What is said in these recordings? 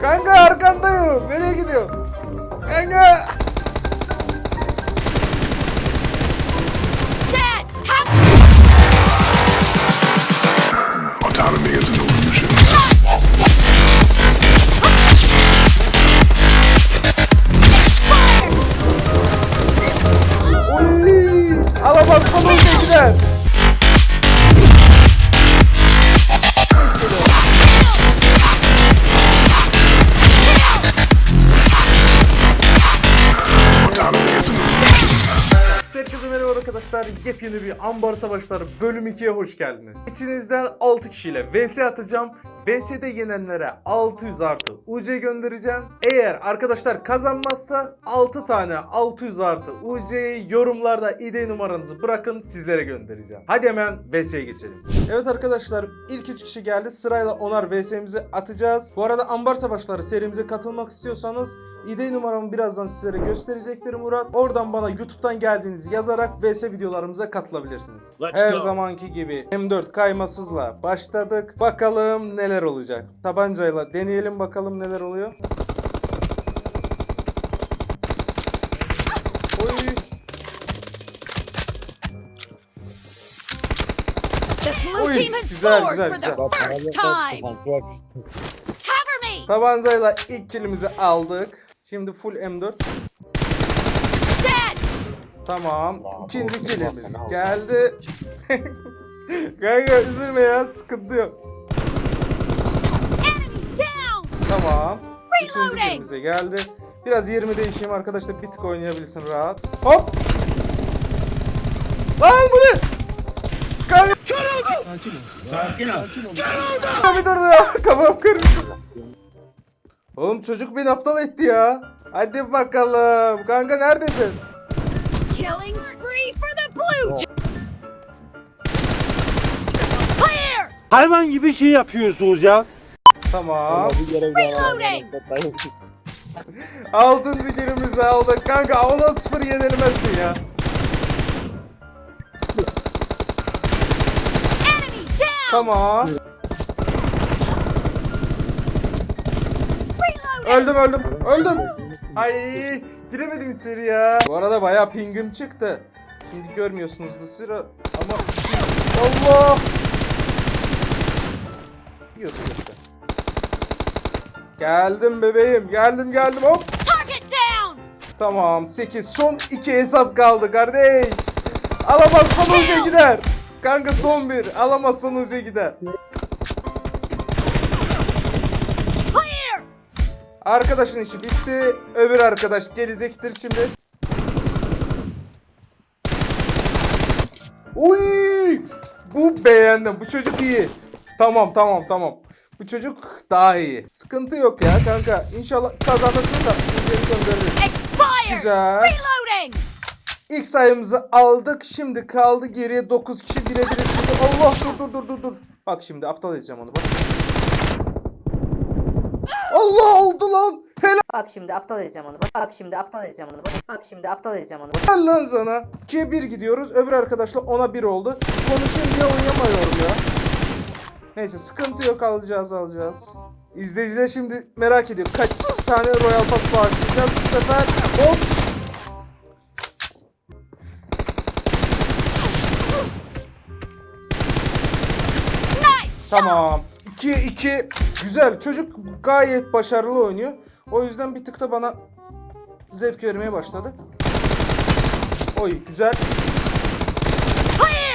Kanka arkandayım. Nereye gidiyor? Kanka. Arkadaşlar. Yepyeni bir Ambar Savaşları bölüm 2'ye hoş geldiniz. İçinizden 6 kişiyle VS atacağım. VS'de yenenlere 600 artı UC göndereceğim. Eğer arkadaşlar kazanmazsa 6 tane 600 artı UC'yi yorumlarda ID numaranızı bırakın sizlere göndereceğim. Hadi hemen VS'ye geçelim. Evet arkadaşlar ilk 3 kişi geldi. Sırayla onar VS'mizi atacağız. Bu arada Ambar Savaşları serimize katılmak istiyorsanız ID numaramı birazdan sizlere gösterecektir Murat. Oradan bana YouTube'dan geldiğinizi yazarak VS videolarımıza katılabilirsiniz. Let's Her go. zamanki gibi M4 kaymasızla başladık. Bakalım neler olacak. Tabancayla deneyelim bakalım neler oluyor. Oy. Güzel, güzel, güzel. Tabancayla ilk kilimizi aldık. Şimdi full M4. Dad! Tamam. İkinci kilimiz geldi. Kanka üzülme ya sıkıntı yok. Tamam. Üçüncü Reloading. kilimize geldi. Biraz yerimi değişeyim arkadaşlar bir tık oynayabilsin rahat. Hop. Lan bu ne? Kanka. Sakin ol. bir dur ya. Kafam karıştı. Oğlum çocuk beni aptal etti ya. Hadi bakalım. Kanka neredesin? Killing spree for the blue! Clear! Hayvan gibi şey yapıyorsunuz ya. Tamam. Reloading! Altıncı kilimizi aldık. Kanka ona sıfır yenilmezsin ya. Enemy down! Tamam. Reloading! Öldüm öldüm. Öldüm. Ay giremedim içeri ya. Bu arada bayağı pingim çıktı. Şimdi görmüyorsunuz da sıra ama Allah. Yiyorsun işte. Geldim bebeğim. Geldim geldim hop. Tamam 8. Son 2 hesap kaldı kardeş. Alamazsan uca gider. Kanka son bir. Alamazsan uca gider. Arkadaşın işi bitti. Öbür arkadaş gelecektir şimdi. Uy! Bu beğendim. Bu çocuk iyi. Tamam tamam tamam. Bu çocuk daha iyi. Sıkıntı yok ya kanka. İnşallah kazanırsın da geri göndeririz. Expired! Güzel. Reloading! İlk sayımızı aldık. Şimdi kaldı geriye 9 kişi bire şimdi. Allah dur dur dur dur dur. Bak şimdi aptal edeceğim onu bak. Allah oldu lan. Helal Bak şimdi aptal edeceğim onu. Bak, bak şimdi aptal edeceğim onu. Bak, bak şimdi aptal edeceğim onu. lan sana. 2'ye 1 gidiyoruz. Öbür arkadaşla 10'a 1 oldu. Konuşayım diye oynayamıyorum ya. Neyse sıkıntı yok alacağız alacağız. İzleyiciler şimdi merak ediyor. Kaç tane Royal Pass bağışlayacağız bu sefer. Hop. Nice! Tamam. 2'ye 2. Güzel. Çocuk gayet başarılı oynuyor. O yüzden bir tık da bana zevk vermeye başladı. Oy güzel.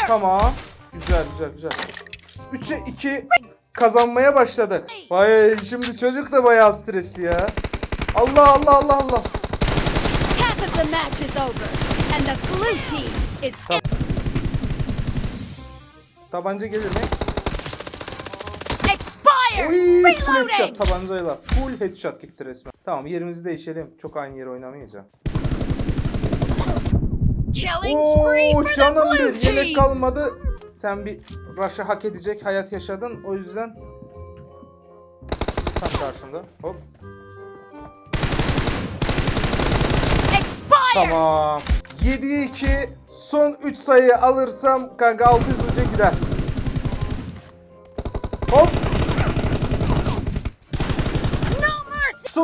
Tamam. Güzel güzel güzel. 3'e 2 kazanmaya başladık. Vay şimdi çocuk da bayağı stresli ya. Allah Allah Allah Allah. Half of the match is over, and the blue team is in. Tabanca gelir mi? Expired! Oy full headshot tabancayla. Full headshot gitti resmen. Tamam yerimizi değişelim. Çok aynı yere oynamayacağım. Killing spree Oo for the canım blue bir team! kalmadı. Sen bir rush'ı hak edecek hayat yaşadın. O yüzden tam karşımda. Hop. Expired! Tamam. 7'ye 2 son 3 sayı alırsam kanka 600 uca gider.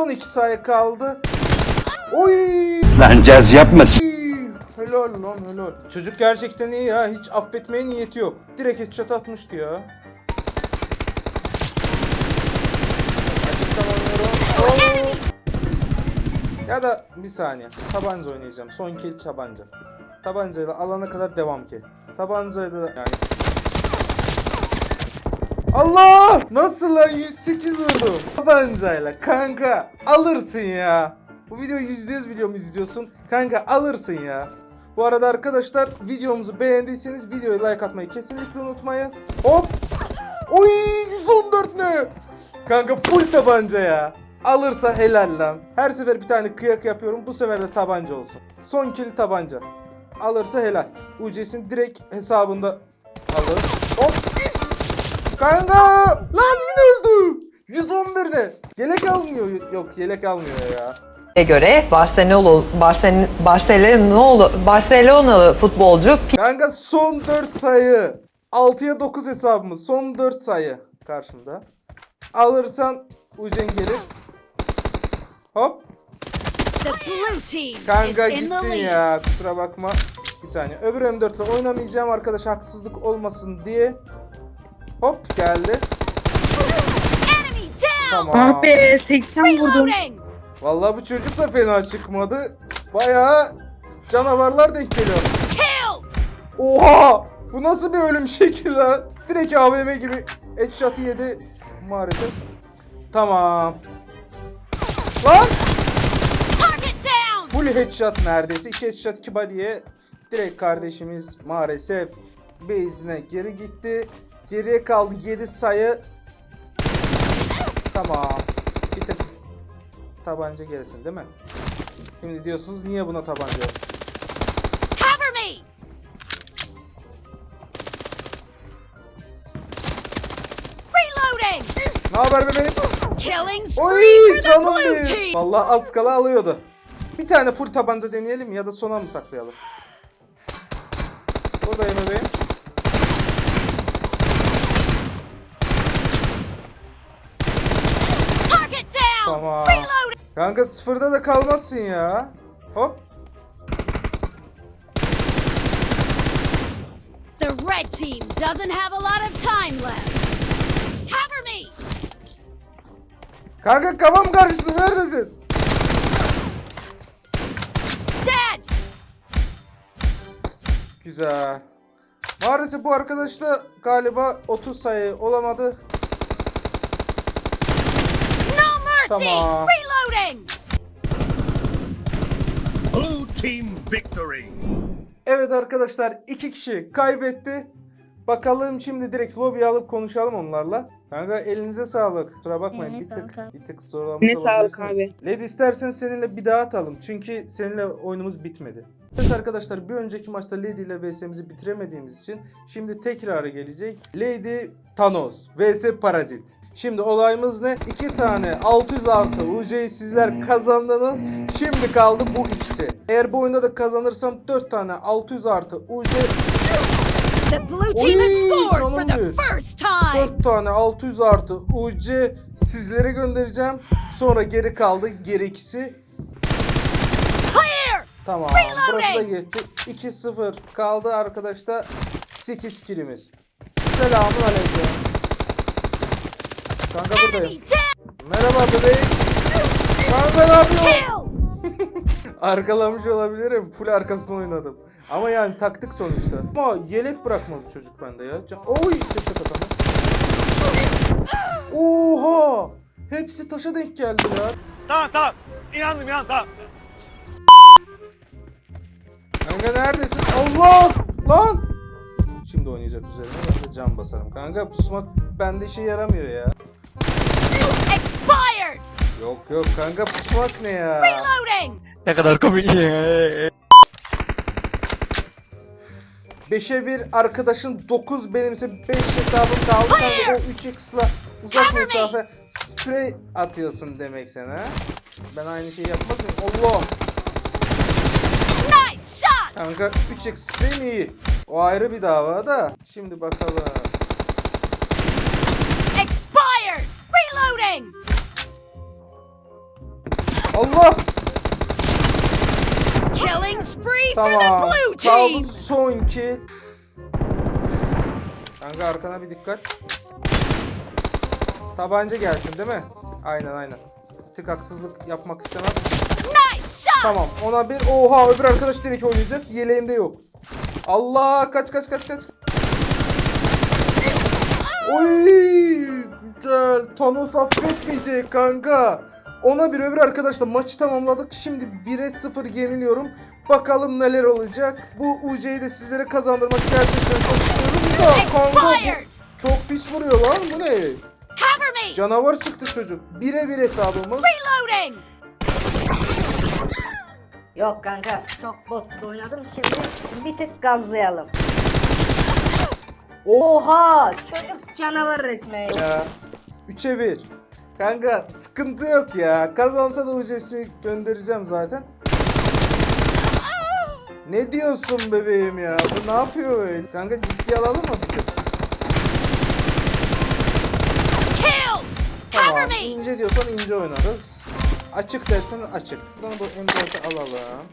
Son iki sayı kaldı. Oy! Lan caz yapmasın. Helal lan helal. Çocuk gerçekten iyi ya. Hiç affetmeye niyeti yok. Direkt headshot atmıştı ya. Açıktan oynuyorum. Ya da bir saniye. Tabanca oynayacağım. Son kill tabanca. Tabancayla alana kadar devam ki. Tabancayla yani. Allah! Nasıl lan 108 vurdum. Tabancayla kanka alırsın ya. Bu videoyu %100 biliyorum izliyorsun. Kanka alırsın ya. Bu arada arkadaşlar videomuzu beğendiyseniz videoya like atmayı kesinlikle unutmayın. Hop! Oy 114 ne? Kanka full tabanca ya. Alırsa helal lan. Her sefer bir tane kıyak yapıyorum. Bu sefer de tabanca olsun. Son kill tabanca. Alırsa helal. UC'sini direkt hesabında alır. Hop! Kanka! Lan yine öldü! 111 de. Yelek almıyor. Yok yelek almıyor ya. göre Barcelona Barcelona Barcelona Barcelonalı futbolcu Kanka son 4 sayı. 6'ya 9 hesabımız. Son 4 sayı karşımda. Alırsan Ucen gelir. Hop. The blue team Kanka is in the gittin lead. ya. Kusura bakma. Bir saniye. Öbür M4 ile oynamayacağım arkadaş haksızlık olmasın diye. Hop geldi. Tamam. Ah be 80 vurdum. Vallahi bu çocuk da fena çıkmadı. Bayağı canavarlar denk geliyor. Killed. Oha! Bu nasıl bir ölüm şekli lan? Direkt AVM gibi headshot'ı yedi maalesef. Tamam. Lan! Target down. Full headshot neredeyse. İki headshot iki body'ye. Direkt kardeşimiz maalesef base'ine geri gitti. Geriye kaldı 7 sayı. Tamam. Bir tık tabanca gelsin değil mi? Şimdi diyorsunuz niye buna tabanca? Cover me. Reloading. Ne haber be benim? Killing Oy spree for the canım blue benim. team. Vallahi az kala alıyordu. Bir tane full tabanca deneyelim ya da sona mı saklayalım? Buradayım bebeğim. Target down. Tamam. Reloading. Kanka sıfırda da kalmazsın ya. Hop. The red team doesn't have a lot of time left. Cover me. Kanka kafam karıştı neredesin? Dead. Güzel. Maalesef bu arkadaş da galiba 30 sayı olamadı. No mercy. Tamam. Reloading. Blue team victory. Evet arkadaşlar iki kişi kaybetti. Bakalım şimdi direkt lobiye alıp konuşalım onlarla. Kanka elinize sağlık. Kusura bakmayın bir tık bir tık zorlamış Ne sağlık olabilirsiniz. Lady istersen seninle bir daha atalım. Çünkü seninle oyunumuz bitmedi. Evet arkadaşlar bir önceki maçta Lady ile VS'mizi bitiremediğimiz için şimdi tekrarı gelecek. Lady Thanos vs Parazit. Şimdi olayımız ne? İki tane 600 artı UC'yi sizler kazandınız. Şimdi kaldı bu ikisi. Eğer bu oyunda da kazanırsam 4 tane 600 artı UC The blue team has scored for the first time. 4 tane 600 artı UC sizlere göndereceğim. Sonra geri kaldı geri ikisi. Clear. Tamam. Burası da gitti. 2-0 kaldı arkadaşlar. 8 kilimiz. Selamun aleyküm. Kanka buradayım. Merhaba bebeğim. Kanka ne yapıyorsun? Arkalamış olabilirim. Full arkasına oynadım. Ama yani taktik sonuçta. Ama yelek bırakmadı çocuk bende ya. Oy! Köşe adamı. Oha! Hepsi taşa denk geldi ya. Tamam tamam. İnandım inandım tamam. Kanka neredesin? Allah! Lan! Şimdi oynayacak üzerine ben de can basarım. Kanka pusmak bende işe yaramıyor ya. Expired. Yok yok kanka pusmak ne ya? Reloading. Ne kadar komik. 5'e 1 arkadaşın 9 benimse 5 hesabım kaldı. Kanka o 3x'la uzak Cover me. mesafe sprey atıyorsun demek sen ha? Ben aynı şeyi yapmaz mıyım? Allah! Nice shot. Kanka 3x sprey mi iyi? O ayrı bir dava da. Şimdi bakalım. Expired. Reloading. Allah! Killing spree for the Tamam. blue Kaldı team. son iki. Kanka arkana bir dikkat. Tabanca gelsin değil mi? Aynen aynen. Bir tık haksızlık yapmak istemem. Nice shot. Tamam ona bir oha öbür arkadaş direkt oynayacak. Yeleğimde yok. Allah kaç kaç kaç kaç. Oy güzel. Thanos affetmeyecek kanka. Ona bir öbür arkadaşla maçı tamamladık. Şimdi 1'e 0 yeniliyorum. Bakalım neler olacak. Bu UC'yi de sizlere kazandırmak gerçekten çok istiyorum da kanka bu çok pis vuruyor lan bu ne? Cover me. Canavar çıktı çocuk. 1'e 1 hesabımız. Reloading. Yok kanka çok bot oynadım şimdi bir tık gazlayalım. Oha çocuk canavar resmen. Ya. 3'e 1. Kanka sıkıntı yok ya. Kazansa da UC'sini göndereceğim zaten. Ne diyorsun bebeğim ya? Bu ne yapıyor böyle? Kanka ciddiye alalım mı Tamam. İnce diyorsan ince oynarız. Açık dersen açık. Buradan bu M4'ü alalım.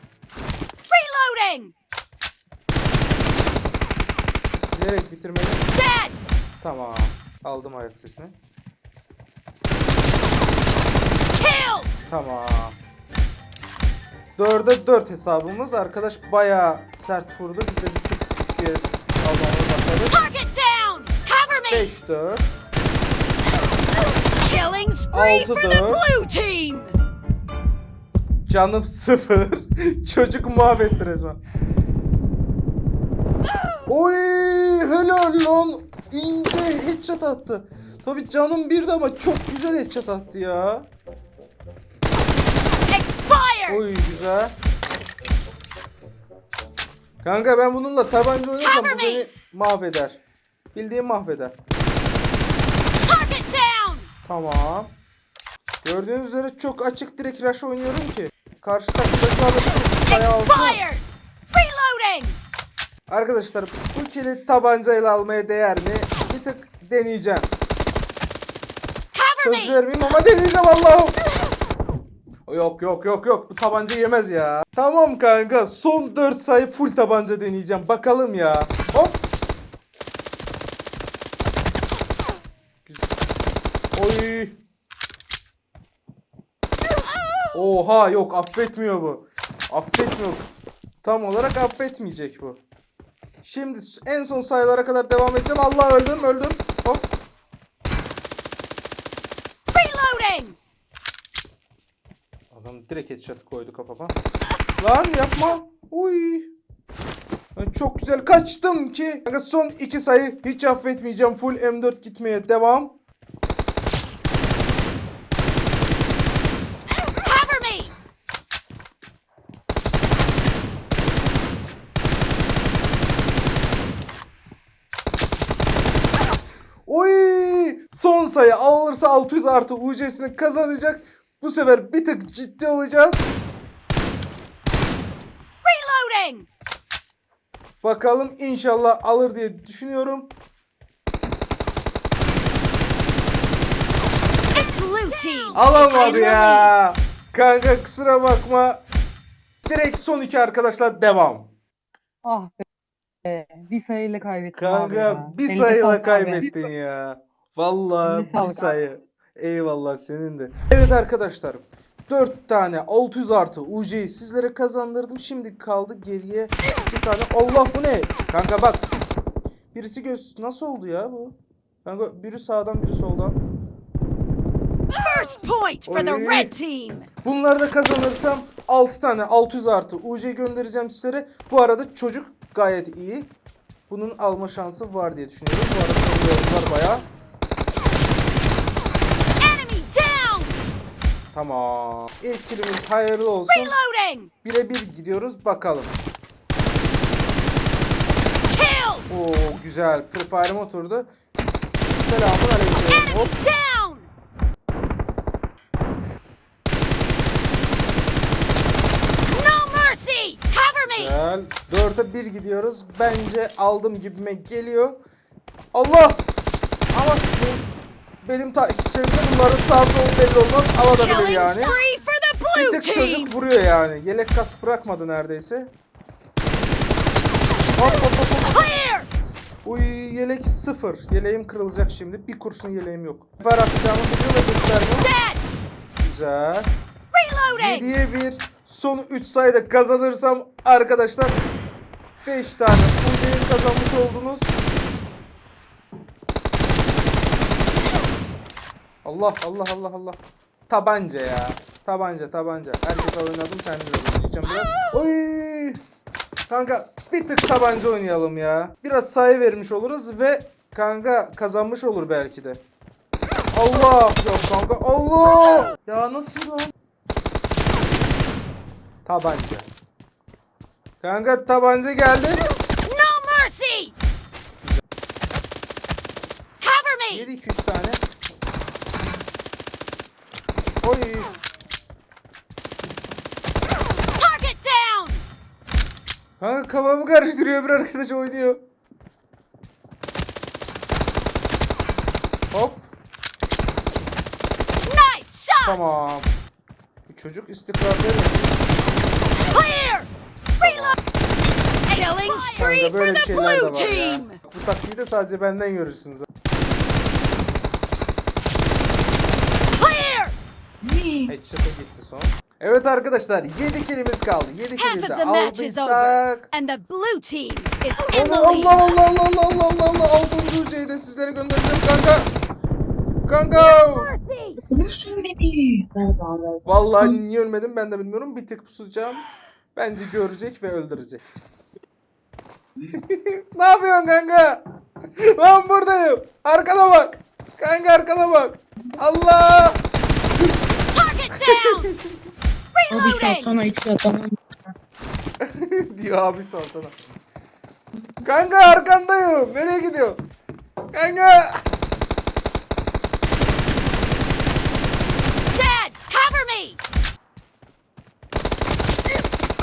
Reloading. Bilerek bitirmedim. Dead. Tamam. Aldım ayak sesini. Tamam. 4'e 4 hesabımız. Arkadaş bayağı sert vurdu. Biz de bir tık bir almamız. 5 4. Killing spree for the dört. blue team. Canım 0. Çocuk mahvetti resmen. Oy helal lan. İnce headshot attı. Tabi canım birdi ama çok güzel headshot attı ya. Oy güzel. Kanka ben bununla tabanca oynarsam bu beni mahveder. Bildiğin mahveder. Tamam. Gördüğünüz üzere çok açık direkt rush oynuyorum ki. Karşı takımdakiler de bir sayı alsın. Expired. Reloading. Arkadaşlar bu kili tabancayla almaya değer mi? Bir tık deneyeceğim. Söz me. vermeyeyim ama deneyeceğim Allah'ım. Yok yok yok yok bu tabanca yemez ya. Tamam kanka son 4 sayı full tabanca deneyeceğim. Bakalım ya. Hop. Oy. Oha yok affetmiyor bu. Affetmiyor. Tam olarak affetmeyecek bu. Şimdi en son sayılara kadar devam edeceğim. Allah öldüm öldüm. Hop. Reloading. Adam direkt headshot koydu kafama. Lan yapma. Uy. Ben çok güzel kaçtım ki. Kanka son iki sayı hiç affetmeyeceğim. Full M4 gitmeye devam. Oy! Son sayı alırsa 600 artı UC'sini kazanacak. Bu sefer bir tık ciddi olacağız. Reloading. Bakalım inşallah alır diye düşünüyorum. Blue team. Alamadı ya. Kanka kusura bakma. Direkt son iki arkadaşlar devam. Ah be. Bir sayıyla kaybettim abi Kanka bir sayıyla kaybettin ya. Vallahi bir sayı. Eyvallah senin de. Evet arkadaşlar. 4 tane 600 artı UC'yi sizlere kazandırdım. Şimdi kaldı geriye bir tane. Allah bu ne? Kanka bak. Birisi göz nasıl oldu ya bu? Kanka biri sağdan biri soldan. First point for the red team. Bunları da kazanırsam 6 tane 600 artı UC göndereceğim sizlere. Bu arada çocuk gayet iyi. Bunun alma şansı var diye düşünüyorum. Bu arada sanıyorum var bayağı. Enemy down. Tamam. İlk kilimiz hayırlı olsun. Reloading. Bire bir gidiyoruz bakalım. Oo güzel. Prefire'ım oturdu. Selamun aleyküm. Hop. down. No mercy. Cover me. Güzel. 4'e 1 gidiyoruz. Bence aldım gibime geliyor. Allah! Ama benim takipçilerimde bunların sağ solu belli olmaz. Alabilir yani. tık team! çocuk vuruyor yani. Yelek kas bırakmadı neredeyse. Hop hop hop! Uy yelek sıfır. Yeleğim kırılacak şimdi. Bir kurşun yeleğim yok. Bu sefer atacağımı biliyor ve göstermiyor. Güzel. Reloading! 7'ye 1. Son 3 sayıda kazanırsam arkadaşlar 5 tane Uğur'un kazanmış oldunuz. Allah Allah Allah Allah. Tabanca ya. Tabanca tabanca. Herkes oynadım sen de oynayacağım biraz. Oy! Kanka bir tık tabanca oynayalım ya. Biraz sayı vermiş oluruz ve kanka kazanmış olur belki de. Allah! Yok kanka Allah! Ya nasıl lan? Tabanca. Kanka tabanca geldi. No mercy! Cover me! 7 2 3 tane. Oy. Target down! Kanka kafamı karıştırıyor bir arkadaş oynuyor. Hop. Nice shot! Tamam. Bu çocuk istikrarlı. Clear! Reload! Killing spree for the blue team! Bu taktiği de sadece benden görürsünüz. Clear! Headshot'a gitti son. Evet arkadaşlar 7 kilimiz kaldı. 7 Half kili of de aldıysak. and the blue team is Allah Allah lead. Allah Allah Allah Allah Allah altıncı ucayı da sizlere göndereceğim kanka. Kanka. Vallahi niye ölmedim ben de bilmiyorum. Bir tık pusacağım. Bence görecek ve öldürecek. ne yapıyorsun kanka? Ben buradayım. Arkana bak. Kanka arkana bak. Allah. Down! Abi Reloading! salsana hiç yapamam. diyor abi sana. Kanka arkandayım. Nereye gidiyor? Kanka. Dead! Cover me!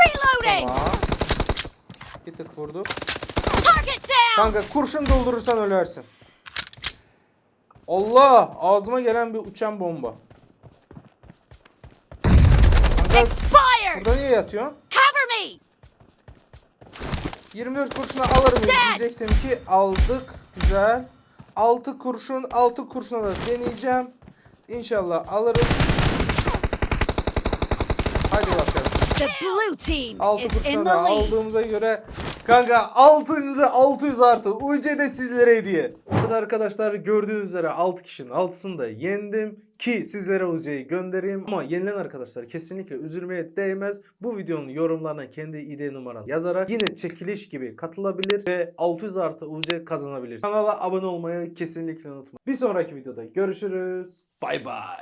Reloading! Tamam. Bir tık vurdu. Target down! Kanka kurşun doldurursan ölersin. Allah! Ağzıma gelen bir uçan bomba. Expired! burada niye yatıyorsun? Cover me! 24 kurşuna alırım Dead! diyecektim ki aldık. Güzel. 6 kurşun, 6 kurşuna da deneyeceğim. İnşallah alırım. Hadi bakalım. The blue team 6 is in kurşuna the da lead. aldığımıza göre kanka 6'ınızı 600 artı UC de sizlere hediye. Evet arkadaşlar gördüğünüz üzere 6 kişinin 6'sını da yendim ki sizlere UC'yi göndereyim. Ama yenilen arkadaşlar kesinlikle üzülmeye değmez. Bu videonun yorumlarına kendi ID numaranı yazarak yine çekiliş gibi katılabilir ve 600 artı UC kazanabilir. Kanala abone olmayı kesinlikle unutmayın. Bir sonraki videoda görüşürüz. Bay bay.